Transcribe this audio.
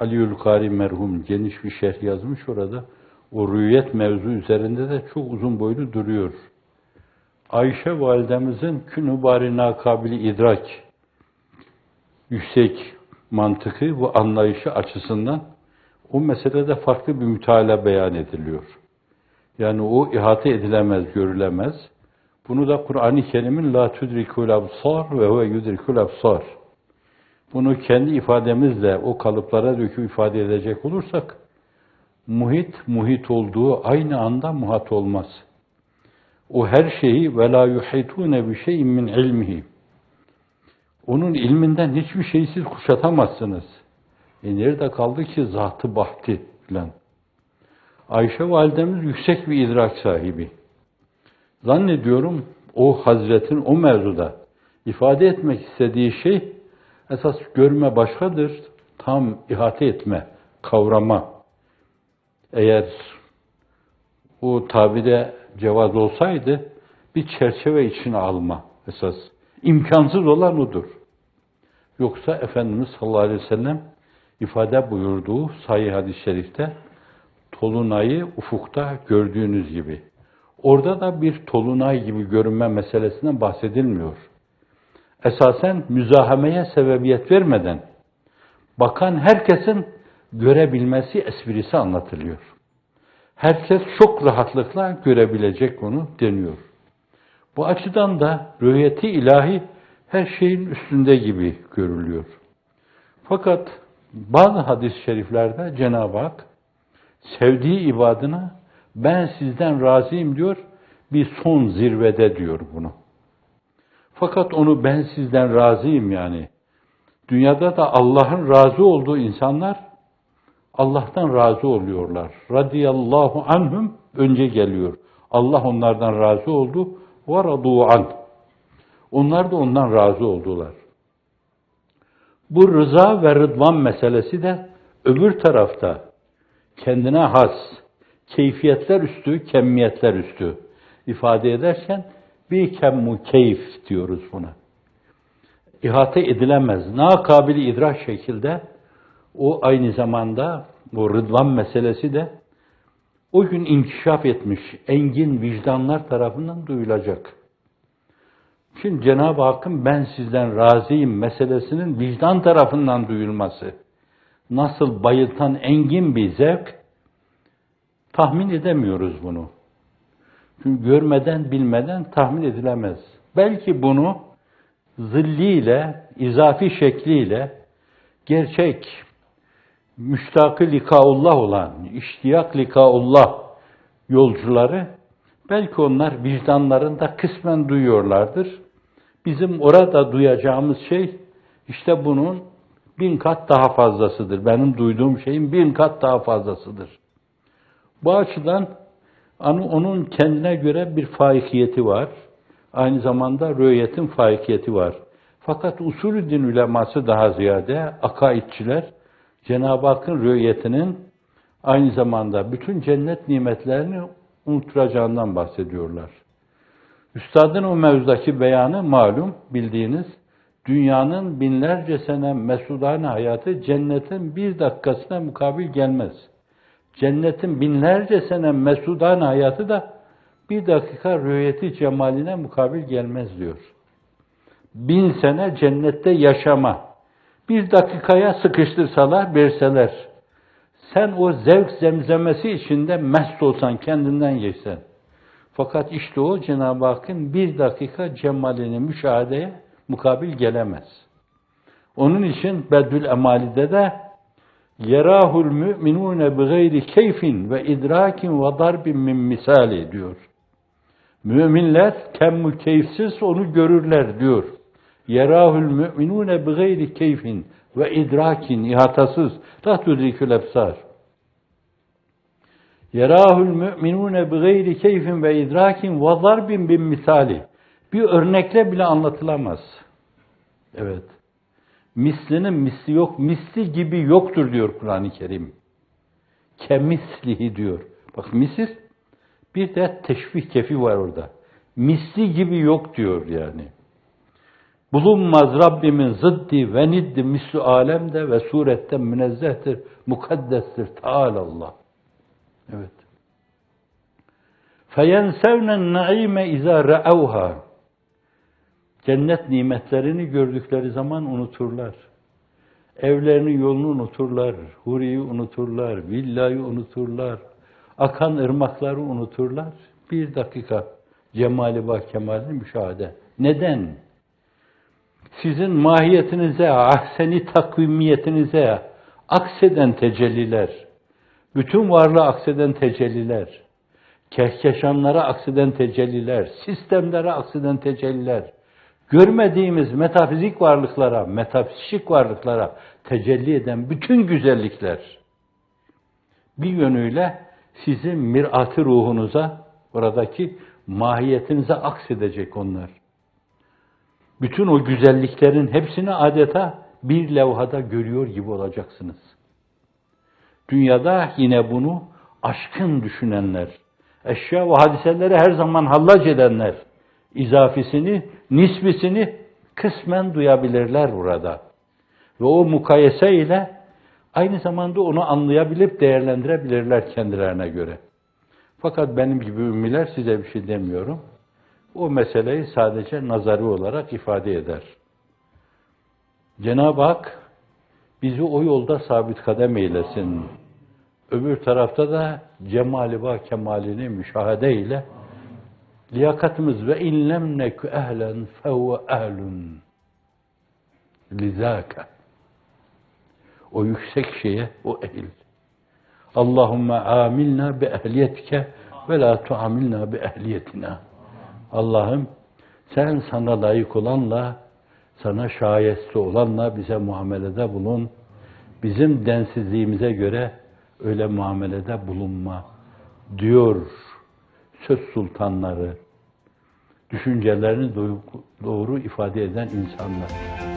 Aliül Kari merhum geniş bir şerh yazmış orada. O rüyet mevzu üzerinde de çok uzun boylu duruyor. Ayşe validemizin künü bari nakabili idrak yüksek mantıkı ve anlayışı açısından o meselede farklı bir müteala beyan ediliyor. Yani o ihate edilemez, görülemez. Bunu da Kur'an-ı Kerim'in la tudrikul absar ve huve yudrikul absar. Bunu kendi ifademizle o kalıplara döküp ifade edecek olursak muhit muhit olduğu aynı anda muhat olmaz. O her şeyi ve la yuhitune bi şeyin min ilmihi. Onun ilminden hiçbir şeyi siz kuşatamazsınız. E nerede kaldı ki zatı bahti filan. Ayşe validemiz yüksek bir idrak sahibi. Zannediyorum o hazretin o mevzuda ifade etmek istediği şey esas görme başkadır. Tam ihate etme, kavrama. Eğer o tabide cevaz olsaydı bir çerçeve içine alma esas. imkansız olan odur. Yoksa Efendimiz sallallahu aleyhi ve sellem ifade buyurduğu sahih hadis-i şerifte Tolunay'ı ufukta gördüğünüz gibi. Orada da bir Tolunay gibi görünme meselesinden bahsedilmiyor. Esasen müzahameye sebebiyet vermeden bakan herkesin görebilmesi esprisi anlatılıyor. Herkes çok rahatlıkla görebilecek onu deniyor. Bu açıdan da rüyeti ilahi her şeyin üstünde gibi görülüyor. Fakat bazı hadis-i şeriflerde Cenab-ı Hak sevdiği ibadına ben sizden razıyım diyor, bir son zirvede diyor bunu. Fakat onu ben sizden razıyım yani. Dünyada da Allah'ın razı olduğu insanlar Allah'tan razı oluyorlar. Radiyallahu anhum önce geliyor. Allah onlardan razı oldu. Ve radu an. Onlar da ondan razı oldular. Bu rıza ve rıdvan meselesi de öbür tarafta kendine has, keyfiyetler üstü, kemmiyetler üstü ifade ederken bir kemmu keyif diyoruz buna. İhate edilemez. Nakabili idrak şekilde o aynı zamanda bu rıdvan meselesi de o gün inkişaf etmiş engin vicdanlar tarafından duyulacak. Şimdi Cenab-ı Hakk'ın ben sizden razıyım meselesinin vicdan tarafından duyulması nasıl bayıltan engin bir zevk tahmin edemiyoruz bunu. Çünkü görmeden bilmeden tahmin edilemez. Belki bunu zilliyle, izafi şekliyle gerçek müştakı likaullah olan, iştiyak likaullah yolcuları belki onlar vicdanlarında kısmen duyuyorlardır. Bizim orada duyacağımız şey işte bunun bin kat daha fazlasıdır. Benim duyduğum şeyin bin kat daha fazlasıdır. Bu açıdan onun kendine göre bir faikiyeti var. Aynı zamanda rüyetin faikiyeti var. Fakat usulü din uleması daha ziyade akaidçiler Cenab-ı Hakk'ın rüyetinin aynı zamanda bütün cennet nimetlerini unutturacağından bahsediyorlar. Üstadın o mevzudaki beyanı malum bildiğiniz dünyanın binlerce sene mesudane hayatı cennetin bir dakikasına mukabil gelmez. Cennetin binlerce sene mesudane hayatı da bir dakika rüyeti cemaline mukabil gelmez diyor. Bin sene cennette yaşama, bir dakikaya sıkıştırsalar, verseler, sen o zevk zemzemesi içinde mest olsan, kendinden geçsen. Fakat işte o Cenab-ı Hakk'ın bir dakika cemalini müşahedeye mukabil gelemez. Onun için Beddül Emali'de de yerahul müminune bi gayri keyfin ve idrakin ve darbin min misali diyor. Müminler kemmu keyifsiz onu görürler diyor. Yerahul müminune bi gayri keyfin ve idrakin ihatasız la tudrikül ebsar. Yerahul müminune bi gayri keyfin ve idrakin ve darbin bin misali. Bir örnekle bile anlatılamaz. Evet Mislinin misli yok, misli gibi yoktur diyor Kur'an-ı Kerim. Kemislihi diyor. Bak misil bir de teşbih kefi var orada. Misli gibi yok diyor yani. Bulunmaz Rabbimin zıddi ve niddi mislu alemde ve suretten münezzehtir, mukaddestir. Teâlallah. Evet. فَيَنْسَوْنَ النَّعِيمَ اِذَا رَأَوْهَا Cennet nimetlerini gördükleri zaman unuturlar. Evlerinin yolunu unuturlar, huriyi unuturlar, villayı unuturlar, akan ırmakları unuturlar. Bir dakika cemali bak kemalini müşahede. Neden? Sizin mahiyetinize, ahseni takvimiyetinize akseden tecelliler, bütün varlığı akseden tecelliler, kehkeşanlara akseden tecelliler, sistemlere akseden tecelliler, görmediğimiz metafizik varlıklara, metafizik varlıklara tecelli eden bütün güzellikler bir yönüyle sizin mirat-ı ruhunuza, oradaki mahiyetinize aksedecek onlar. Bütün o güzelliklerin hepsini adeta bir levhada görüyor gibi olacaksınız. Dünyada yine bunu aşkın düşünenler, eşya ve hadiseleri her zaman hallac edenler, izafisini, nisbisini kısmen duyabilirler burada. Ve o mukayese ile aynı zamanda onu anlayabilip değerlendirebilirler kendilerine göre. Fakat benim gibi ümmiler size bir şey demiyorum. O meseleyi sadece nazari olarak ifade eder. Cenab-ı Hak bizi o yolda sabit kadem eylesin. Öbür tarafta da cemali ve kemalini müşahede ile liyakatımız ve inlem nekü ehlen fevve ehlun lizâke o yüksek şeye o ehil. Allahümme amilna bi ehliyetike ve la tuamilna bi ehliyetina. Allah'ım sen sana layık olanla, sana şayeste olanla bize muamelede bulun. Bizim densizliğimize göre öyle muamelede bulunma diyor söz sultanları, düşüncelerini doğru ifade eden insanlar.